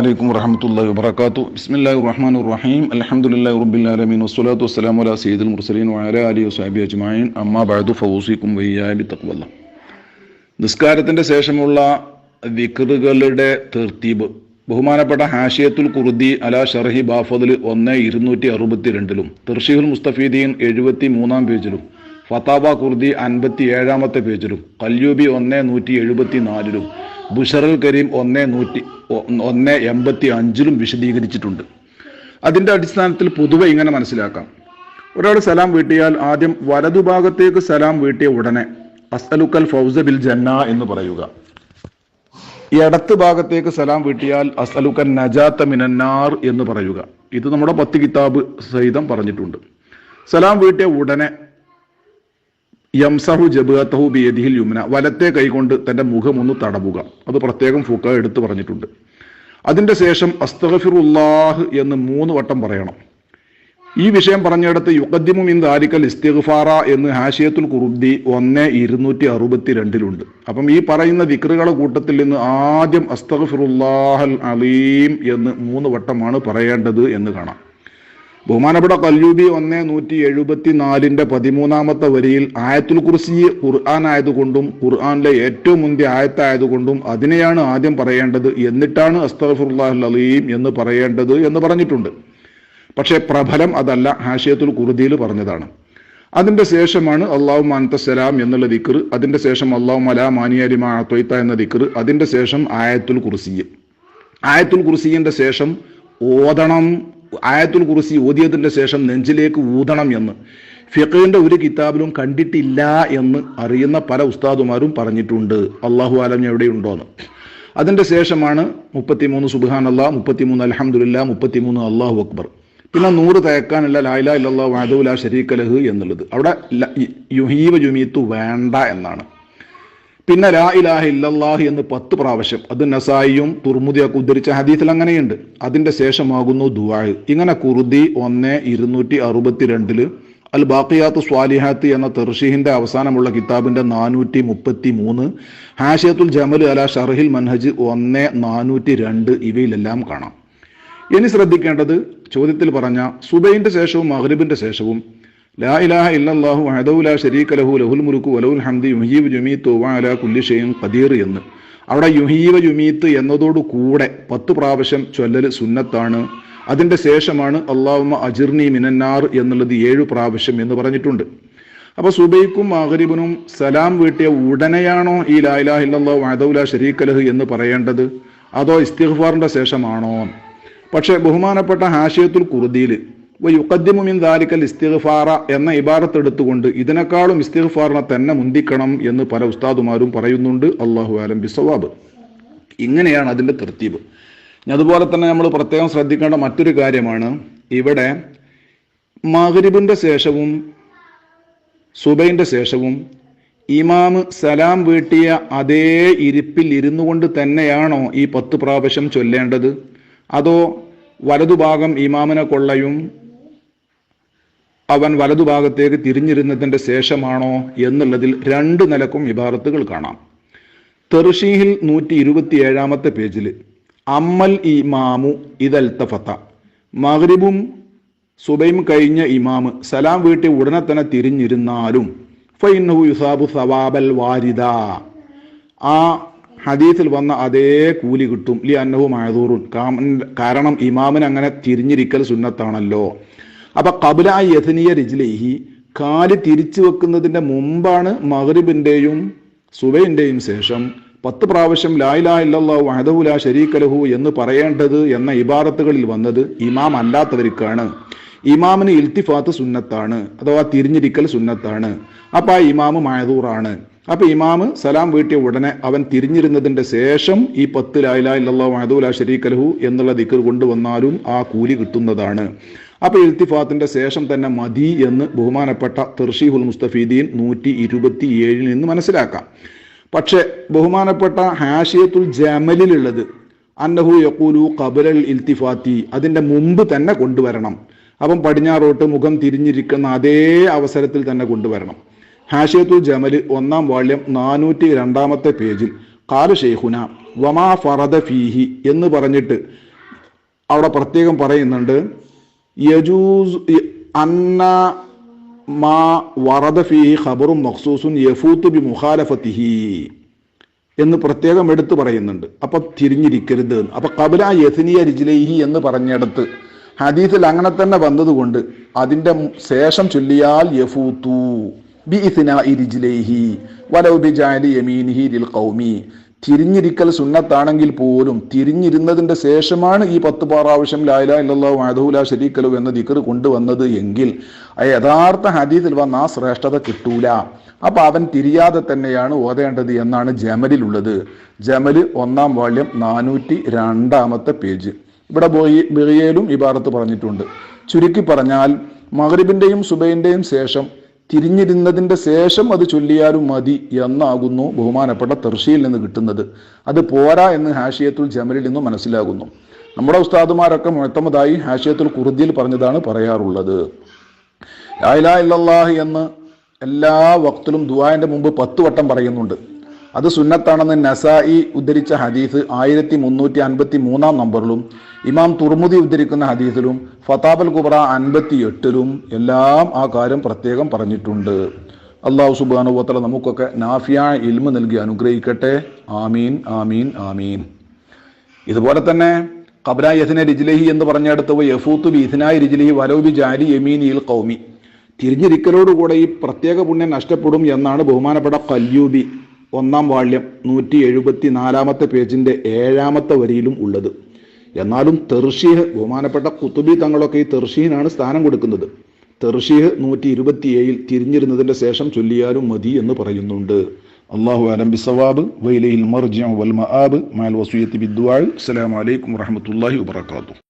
അലൈക്കും വറഹമത്തുള്ള വബർക്കാത്തു ബിസ്മില്ലാ റഹ്മാൻ റഹീം അലഹമുല്ലാ റബിൻ വസ്സലാത്തു വസ്സലാം അല സീദുൽ മുർസലീൻ വഅല അലി വസാബി അജ്മായിൻ അമ്മ ബഅദു ഫൗസിക്കും വയ്യാബി തക്വല്ല നിസ്കാരത്തിന്റെ ശേഷമുള്ള വിക്റുകളുടെ തെർത്തീബ്. ബഹുമാനപ്പെട്ട ഹാഷിയത്തുൽ കുർദി അല ഷർഹി ബാഫദിൽ ഒന്ന് ഇരുന്നൂറ്റി അറുപത്തി രണ്ടിലും തിർഷിഹുൽ മുസ്തഫീദീൻ എഴുപത്തി മൂന്നാം പേജിലും ഫതാബ കുർദി അൻപത്തി ഏഴാമത്തെ പേജിലും കല്യൂബി ഒന്ന് നൂറ്റി എഴുപത്തി നാലിലും ബുഷറുൽ കരീം ഒന്ന് നൂറ്റി ഒന്ന് എൺപത്തി അഞ്ചിലും വിശദീകരിച്ചിട്ടുണ്ട്. അതിന്റെ അടിസ്ഥാനത്തിൽ പൊതുവെ ഇങ്ങനെ മനസ്സിലാക്കാം. ഒരാൾ സലാം വീട്ടിയാൽ ആദ്യം വലതുഭാഗത്തേക്ക് സലാം വീട്ടിയ ഉടനെ അസ്അലുക്കൽ ഫൗസ ബിൽ ജന്ന എന്ന് പറയുക. ഇടത്ത് ഭാഗത്തേക്ക് സലാം വീട്ടിയാൽ അസ്അലുക്കൻ നജാത്ത മിനന്നാർ എന്ന് പറയുക. ഇത് നമ്മുടെ പത്ത് കിതാബ് സഹിതം പറഞ്ഞിട്ടുണ്ട്. സലാം വീട്ടിയ ഉടനെ യംസഹു ജബുഅത്തഹു ബിയദിഹിൽ യുമന വലത്തെ കൈകൊണ്ട് തന്റെ മുഖം ഒന്ന് തടവുക. അത് പ്രത്യേകം ഫുക്ക എടുത്തു പറഞ്ഞിട്ടുണ്ട്. അതിന്റെ ശേഷം അസ്തഗഫിറുല്ലാഹ് എന്ന് മൂന്ന് വട്ടം പറയണം. ഈ വിഷയം പറഞ്ഞിടത്ത് യുക്കദ്ദിമു മിൻ ദാരിക്കൽ ഇസ്തിഗ്ഫാറ എന്ന് ഹാഷിയത്തുൽ കുറുബ്ദി ഒന്ന് ഇരുന്നൂറ്റി അറുപത്തി രണ്ടിലുണ്ട് അപ്പം ഈ പറയുന്ന വിക്രുകളുടെ കൂട്ടത്തിൽ നിന്ന് ആദ്യം അസ്തഗ്ഫിറുല്ലാഹൽ അലീം എന്ന് മൂന്ന് വട്ടമാണ് പറയേണ്ടത് എന്ന് കാണാം. ബഹുമാനപ്പെട്ട കല്യൂബി ഒന്ന് നൂറ്റി എഴുപത്തി നാലിന്റെ പതിമൂന്നാമത്തെ വരിയിൽ ആയത്തുൽ കുർസി ഖുർആൻ ആയതുകൊണ്ടും ഖുർആാനിലെ ഏറ്റവും മുന്തിയ ആയത്തായതുകൊണ്ടും അതിനെയാണ് ആദ്യം പറയേണ്ടത് എന്നിട്ടാണ് അസ്തഫുല്ലാഹ് അലീം എന്ന് പറയേണ്ടത് എന്ന് പറഞ്ഞിട്ടുണ്ട്. പക്ഷേ പ്രബലം അതല്ല ഹാഷിയത്തുൽ കുർദിയിൽ പറഞ്ഞതാണ്. അതിന്റെ ശേഷമാണ് അള്ളാഹു മാനത്തസലാം എന്നുള്ള ദിക്കർ അതിന്റെ ശേഷം അള്ളാഹു മലാ മാനിയലിമാ ത്വയ്ത്ത എന്ന ദിക്കർ അതിന്റെ ശേഷം ആയത്തുൽ കുർസിയ. ആയത്തുൽ കുർസിന്റെ ശേഷം ഓതണം. ആയത്തുൽ കുറിസി ഓതിയതിന്റെ ശേഷം നെഞ്ചിലേക്ക് ഊതണം എന്ന്. ഫിഖീന്റെ ഒരു കിതാബിലും കണ്ടിട്ടില്ല എന്ന് അറിയുന്ന പല ഉസ്താദുമാരും പറഞ്ഞിട്ടുണ്ട്. അള്ളാഹു ആലം എവിടെയുണ്ടോന്ന്. അതിന്റെ ശേഷമാണ് മുപ്പത്തിമൂന്ന് സുബാൻ അള്ളാഹ് മുപ്പത്തിമൂന്ന് അലഹമുല്ല മുപ്പത്തിമൂന്ന് അള്ളാഹു അക്ബർ. പിന്നെ നൂറ് തയക്കാനുള്ള ലായില ഇല്ലാ വാദവുല ഷരീഖലഹ് എന്നുള്ളത്. അവിടെ യുഹീവ ജുമീത്തു വേണ്ട എന്നാണ്. പിന്നെ ലാ ഇലാഹ ഇല്ലല്ലാഹ് എന്ന് പത്ത് പ്രാവശ്യം. അത് നസായിയും തുർമുദിയൊക്കെ ഉദ്ധരിച്ച ഹദീത്തിൽ അങ്ങനെയുണ്ട്. അതിന്റെ ശേഷമാകുന്നു ദുആ. ഇങ്ങനെ കുറുദി ഒന്ന് ഇരുന്നൂറ്റി അറുപത്തിരണ്ടിൽ അൽ ബാക്കിയാത്ത് സ്വാലിഹാത്ത് എന്ന തെർഷീഹിന്റെ അവസാനമുള്ള കിതാബിന്റെ നാനൂറ്റി മുപ്പത്തി മൂന്ന് ഹാഷിയത്തുൽ ജമൽ അല ഷർഹിൽ മൻഹജ് ഒന്ന് നാനൂറ്റി രണ്ട് ഇവയിലെല്ലാം കാണാം. ഇനി ശ്രദ്ധിക്കേണ്ടത് ചോദ്യത്തിൽ പറഞ്ഞ സുബൈന്റെ ശേഷവും മഗ്രിബിന്റെ ശേഷവും ലാ ഇലാഹ ഇല്ലല്ലാഹു വഹദഹു ലാ ശരീക ലഹു ലഹുൽ മുറുക്കു വലഹുൽ ഹംദ് യുഹീബ് ജുമീത്ത് വ അലാ കുല്ലി ഷൈഇൻ ഖദീർ എന്ന്. അവിടെ യുഹീവ ജുമീത്ത് എന്നതോടു കൂടെ പത്ത് പ്രാവശ്യം ചൊല്ലൽ സുന്നത്താണ്. അതിന്റെ ശേഷമാണ് അള്ളാഹുമ അജിർണി മിനന്നാർ എന്നുള്ളത് ഏഴു പ്രാവശ്യം എന്ന് പറഞ്ഞിട്ടുണ്ട്. അപ്പൊ സുബൈക്കും മഗ്രിബിനും സലാം വീട്ടിയ ഉടനെയാണോ ഈ ലാ ഇലാഹ ഇല്ലല്ലാഹു വഹദഹു ലാ ശരീക ലഹു എന്ന് പറയേണ്ടത്? അതോ ഇസ്തിഗ്ഫാറിന്റെ ശേഷമാണോ? പക്ഷേ ബഹുമാനപ്പെട്ട ഹാഷിയത്തുൽ കുർദിയിൽ യുക്കദ്ദിമു മിൻ ദാലിക്കൽ ഇസ്തിഗ്ഫാറ എന്ന ഇബാറത്ത് എടുത്തുകൊണ്ട് ഇതിനേക്കാളും ഇസ്തിഗ്ഫാറിനെ തന്നെ മുന്തിക്കണം എന്ന് പല ഉസ്താദുമാരും പറയുന്നുണ്ട്. അള്ളാഹു ആലം ബിസവാബ് ഇങ്ങനെയാണ് അതിന്റെ തർത്തീബ്. ഇനി അതുപോലെ തന്നെ നമ്മൾ പ്രത്യേകം ശ്രദ്ധിക്കേണ്ട മറ്റൊരു കാര്യമാണ്. ഇവിടെ മഗ്രിബിന്റെ ശേഷവും സുബൈന്റെ ശേഷവും ഇമാമ് സലാം വീട്ടിയ അതേ ഇരിപ്പിൽ ഇരുന്നു കൊണ്ട് തന്നെയാണോ ഈ പത്ത് പ്രാവശ്യം ചൊല്ലേണ്ടത്? അതോ വലതുഭാഗം ഇമാമിനെ കൊള്ളയും അവൻ വലതുഭാഗത്തേക്ക് തിരിഞ്ഞിരുന്നതിന്റെ ശേഷമാണോ എന്നുള്ളതിൽ രണ്ട് നിലക്കും ഇബാറത്തുകൾ കാണാം. തെർഷീഹിൽ നൂറ്റി ഇരുപത്തി ഏഴാമത്തെ പേജിൽ അമ്മൽ ഇമാമു ഇതൽത്തഫത്ത മഗ്രിബും സുബൈം കഴിഞ്ഞ ഇമാമ് സലാം വീട്ടി ഉടനെ തന്നെ തിരിഞ്ഞിരുന്നാലും ഫൈനഹു യുസാബു സവാബൽ വാരിദ. ആ ഹദീസിൽ വന്ന അതേ കൂലി കിട്ടും. ലി അന്നഹു മഴദൂറുൻ കാരണം ഇമാമിന് അങ്ങനെ തിരിഞ്ഞിരിക്കൽ സുന്നത്താണല്ലോ. അപ്പൊ കബുല യഥനീയ രജിലേഹി കാൽ തിരിച്ചു വെക്കുന്നതിന്റെ മുമ്പാണ് മഗ്രിബിന്റെയും സുബൈന്റെയും ശേഷം പത്ത് പ്രാവശ്യം ലായിലാ ഇല്ലല്ലാഹു വഹദഹു ലാ ശരീക ലഹു എന്ന് പറയേണ്ടത് എന്ന ഇബാറത്തുകളിൽ വന്നത് ഇമാം അല്ലാത്തവർക്കാണ്. ഇമാമിന് ഇൽത്തിഫാത്ത് സുന്നത്താണ് അഥവാ തിരിഞ്ഞിരിക്കൽ സുന്നത്താണ്. അപ്പൊ ആ ഇമാമ് മഴദൂറാണ് അപ്പൊ ഇമാമ് സലാം വീട്ടിയ ഉടനെ അവൻ തിരിഞ്ഞിരുന്നതിന്റെ ശേഷം ഈ പത്ത് ലായിലാ ഇല്ലല്ലാഹു വഹദഹു ലാ ശരീക ലഹു എന്നുള്ള ദിക്കർ കൊണ്ടുവന്നാലും ആ കൂലി കിട്ടുന്നതാണ്. അപ്പൊ ഇൽത്തിഫാത്തിന്റെ ശേഷം തന്നെ മതി എന്ന് ബഹുമാനപ്പെട്ട തെർഷീഹുൽ മുസ്തഫീദീൻ നൂറ്റി ഇരുപത്തി ഏഴിൽ നിന്ന് മനസ്സിലാക്കാം. പക്ഷെ ബഹുമാനപ്പെട്ട ഹാഷിയത്തുൽ ജമലിലുള്ളത് അന്നഹു യക്കൂലു കബലൽ ഇൽത്തിഫാത്തി അതിന്റെ മുമ്പ് തന്നെ കൊണ്ടുവരണം. അപ്പം പടിഞ്ഞാറോട്ട് മുഖം തിരിഞ്ഞിരിക്കുന്ന അതേ അവസരത്തിൽ തന്നെ കൊണ്ടുവരണം. ഹാഷിയത്തുൽ ജമൽ ഒന്നാം വാള്യം നാനൂറ്റി രണ്ടാമത്തെ പേജിൽ കാല ഷെയ്ഖുന വമാ ഫറദ ഫീഹി എന്ന് പറഞ്ഞിട്ട് അവിടെ പ്രത്യേകം പറയുന്നുണ്ട് യജൂസ് അന്ന മാ വറദ ഫീ ഖബറും മഖ്സൂസും യഫൂത്ത് ബി മുഖാലഫത്തിഹി എന്ന് പ്രത്യേകം എടുത്തു പറയുന്നുണ്ട് അപ്പൊ തിരിഞ്ഞിരിക്കരുത്. അപ്പൊ കബല യഥനിയ രിജിലൈഹി എന്ന് പറഞ്ഞിടത്ത് ഹദീസിൽ അങ്ങനെ തന്നെ വന്നതുകൊണ്ട് അതിന്റെ ശേഷം ചൊല്ലിയാൽ യഫൂത്തു ബി ഇഥ്നാഇ രിജിലൈഹി വലൗ ബി ജാലി യമീനിഹി ലിൽ ഖൗമി തിരിഞ്ഞിരിക്കൽ സുന്നത്താണെങ്കിൽ പോലും തിരിഞ്ഞിരുന്നതിന്റെ ശേഷമാണ് ഈ പത്ത് പ്രാവശ്യം ലായ്ല ഇല്ലല്ലോ മാധവുല ശരീക്കലു എന്ന ദിക്കർ കൊണ്ടുവന്നത് എങ്കിൽ ആ യഥാർത്ഥ ഹദീസിൽ വന്ന ആ ശ്രേഷ്ഠത കിട്ടൂല. അപ്പൊ അവൻ തിരിയാതെ തന്നെയാണ് ഓതേണ്ടത് എന്നാണ് ജമലിലുള്ളത് ജമൽ ഒന്നാം വാള്യം നാനൂറ്റി രണ്ടാമത്തെ പേജ്. ഇവിടെ ബോയി ഈ ഇബാറത്ത് പറഞ്ഞിട്ടുണ്ട്. ചുരുക്കി പറഞ്ഞാൽ മഗ്രിബിന്റെയും സുബൈന്റെയും ശേഷം തിരിഞ്ഞിരുന്നതിന്റെ ശേഷം അത് ചൊല്ലിയാലും മതി എന്നാകുന്നു ബഹുമാനപ്പെട്ട തെർഷിയിൽ നിന്ന് കിട്ടുന്നത്. അത് പോരാ എന്ന് ഹാഷിയത്തുൽ ജമലിൽ നിന്നും മനസ്സിലാകുന്നു. നമ്മുടെ ഉസ്താദുമാരൊക്കെ മുഴത്തമതായി ഹാഷിയത്തുൽ കുറുദിയിൽ പറഞ്ഞതാണ് പറയാറുള്ളത്. ലാ ഇലാഹ ഇല്ലല്ലാഹ് എന്ന് എല്ലാ വക്തിലും ദുവാന്റെ മുമ്പ് പത്ത് വട്ടം പറയുന്നുണ്ട്. അത് സുന്നത്താണെന്ന് നസായി ഉദ്ധരിച്ച ഹദീസ് ആയിരത്തി മുന്നൂറ്റി അൻപത്തി മൂന്നാം നമ്പറിലും ഇമാം തുർമുദി ഉദ്ധരിക്കുന്ന ഹദീസിലും ഫതാബൽ കുബ്ര അൻപത്തി എട്ടിലും എല്ലാം ആ കാര്യം പ്രത്യേകം പറഞ്ഞിട്ടുണ്ട്. അള്ളാഹു സുബാനുവത്തല നമുക്കൊക്കെ നാഫിയ ഇൽമ നൽകി അനുഗ്രഹിക്കട്ടെ. ആമീൻ ആമീൻ ആമീൻ. ഇതുപോലെ തന്നെ കബ്ര യഥന രിജിലഹി എന്ന് പറഞ്ഞെടുത്ത് യഫൂത്ത് ബിഥിനായി രിജിലഹി വലൗബി ജാലി യമീനിയിൽ കൗമി തിരിഞ്ഞിരിക്കലോടുകൂടെ ഈ പ്രത്യേക പുണ്യം നഷ്ടപ്പെടും എന്നാണ് ബഹുമാനപ്പെട്ട കല്യൂബി. ഒന്നാം വാള്യം നൂറ്റി എഴുപത്തി നാലാമത്തെ പേജിന്റെ ഏഴാമത്തെ വരിയിലും ഉള്ളത്. എന്നാലും തെർഷീഹ് ബഹുമാനപ്പെട്ട കുത്തുബി തങ്ങളൊക്കെ ഈ തെർഷീഹിനാണ് സ്ഥാനം കൊടുക്കുന്നത്. തെർഷീഹ് നൂറ്റി ഇരുപത്തിയേഴിൽ തിരിഞ്ഞിരുന്നതിന്റെ ശേഷം ചൊല്ലിയാലും മതി എന്ന് പറയുന്നുണ്ട്. അള്ളാഹു അലം ബിസവാബ് വൈലയിൽ മർജിഅ വൽ മആബ് മാൽ വസിയത്തി ബിദ്ദുആ അസ്സലാമു അലൈക്കും വറഹ്മത്തുള്ളാഹി വബറകാതുഹു.